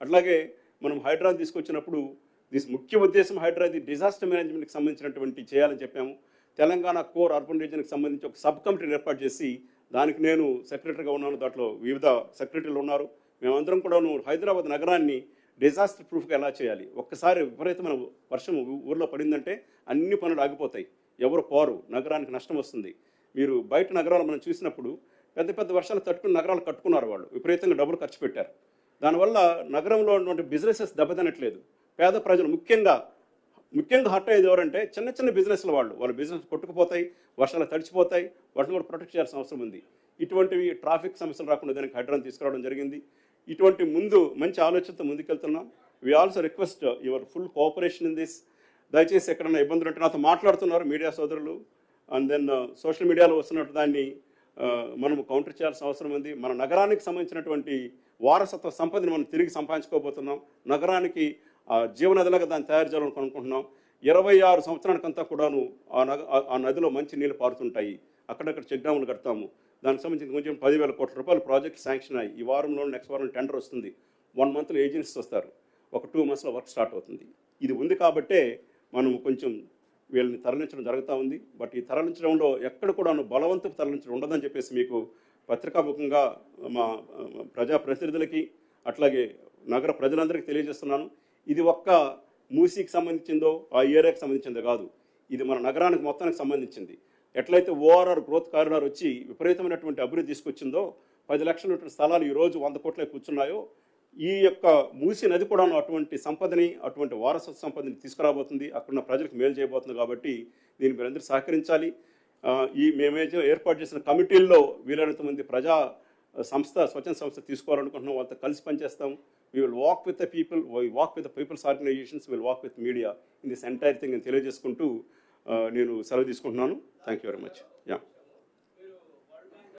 అట్లాగే మనం హైడ్రా తీసుకొచ్చినప్పుడు దిస్ ముఖ్య ఉద్దేశం హైడ్రాది డిజాస్టర్ మేనేజ్మెంట్కి సంబంధించినటువంటి చేయాలని చెప్పాము. తెలంగాణ కోర్ అర్బన్ రీజన్కి సంబంధించి ఒక సబ్ కమిటీని ఏర్పాటు చేసి దానికి నేను సెక్రటరీగా ఉన్నాను. దాంట్లో వివిధ సెక్రటరీలు ఉన్నారు. మేమందరం కూడాను హైదరాబాద్ నగరాన్ని డిజాస్టర్ ప్రూఫ్గా ఎలా చేయాలి? ఒక్కసారి విపరీతమైన వర్షం ఊర్లో పడిందంటే అన్ని పనులు ఆగిపోతాయి. ఎవరు పోరు. నగరానికి నష్టం వస్తుంది. మీరు బయట నగరాలు మనం చూసినప్పుడు పెద్ద పెద్ద వర్షాలు తట్టుకుని నగరాలు కట్టుకున్నారు వాళ్ళు. విపరీతంగా డబ్బులు ఖర్చు పెట్టారు. దానివల్ల నగరంలో ఉన్నటువంటి బిజినెసెస్ దెబ్బతినట్లేదు. పేద ప్రజలు ముఖ్యంగా ముఖ్యంగా హర్ట్ అయ్యేది ఎవరంటే చిన్న చిన్న బిజినెస్ల వాళ్ళు. వాళ్ళ బిజినెస్ కొట్టుకుపోతాయి వర్షాలు తడిచిపోతాయి వాటిని కూడా ప్రొటెక్ట్ చేయాల్సిన అవసరం ఉంది. ఇటువంటివి ట్రాఫిక్ సమస్యలు రాకుండా దానికి హైడ్రాన్ తీసుకురావడం జరిగింది. ఇటువంటి ముందు మంచి ఆలోచనతో ముందుకెళ్తున్నాం. We also request your full cooperation in this దయచేసి ఎక్కడైనా ఇబ్బందులు ఉంటే నాతో మాట్లాడుతున్నారు మీడియా సోదరులు. అండ్ దెన్ సోషల్ మీడియాలో వస్తున్నట్టు దాన్ని మనం కౌంటర్ చేయాల్సిన అవసరం ఉంది. మన నగరానికి సంబంధించినటువంటి వారసత్వ సంపదని మనం తిరిగి సంపాదించుకోబోతున్నాం. నగరానికి ఆ, జీవనదిలాగా దాన్ని తయారు చేయాలని అనుకుంటున్నాం ఇరవై ఆరు సంవత్సరానికంతా కూడాను ఆ నగ ఆ- నదిలో మంచి నీళ్ళు పారుతుంటాయి. అక్కడక్కడ చెక్ డ్యాములు కడతాము. దానికి సంబంధించి కొంచెం పదివేల కోట్ల రూపాయలు ప్రాజెక్ట్ శాంక్షన్ అయ్యి ఈ వారంలో నెక్స్ట్ వారం టెండర్ వస్తుంది. వన్ మంత్లో ఏజెన్సీస్ వస్తారు. ఒక టూ మంత్స్లో వర్క్ స్టార్ట్ అవుతుంది. ఇది ఉంది కాబట్టే మనం కొంచెం వీళ్ళని తరలించడం జరుగుతూ ఉంది. బట్ ఈ తరలించడంలో ఎక్కడ కూడా బలవంతపు తరలించడం ఉండదని చెప్పేసి మీకు పత్రికాముఖంగా మా ప్రజా ప్రతినిధులకి అట్లాగే నగర ప్రజలందరికీ తెలియజేస్తున్నాను. ఇది ఒక్క మూసీకి సంబంధించిందో ఆ ఏరియాకి సంబంధించిందో కాదు. ఇది మన నగరానికి మొత్తానికి సంబంధించింది. ఎట్లయితే ఓఆర్ఆర్ గ్రోత్ కారిడార్ వచ్చి విపరీతమైనటువంటి అభివృద్ధి తీసుకొచ్చిందో పది లక్షల స్థలాలు ఈ రోజు వంద కోట్లే కూర్చున్నాయో ఈ యొక్క మూసి నది కూడా అటువంటి సంపదని అటువంటి వారసత్వ సంపదని తీసుకురాబోతుంది. అక్కడున్న ప్రజలకు మేలు చేయబోతుంది కాబట్టి దీన్ని మీరందరూ సహకరించాలి. ఈ మేమైతే ఏర్పాటు చేసిన కమిటీల్లో వీలైనంత మంది ప్రజా సంస్థ స్వచ్ఛంద సంస్థ తీసుకోవాలనుకుంటున్నాం. వాళ్ళతో కలిసి పనిచేస్తాం. We will walk with the people we walk with the people's organisations will walk with media in this entire thing అని తెలియజేసుకుంటూ నేను సెలవు తీసుకుంటున్నాను. Thank you very much yeah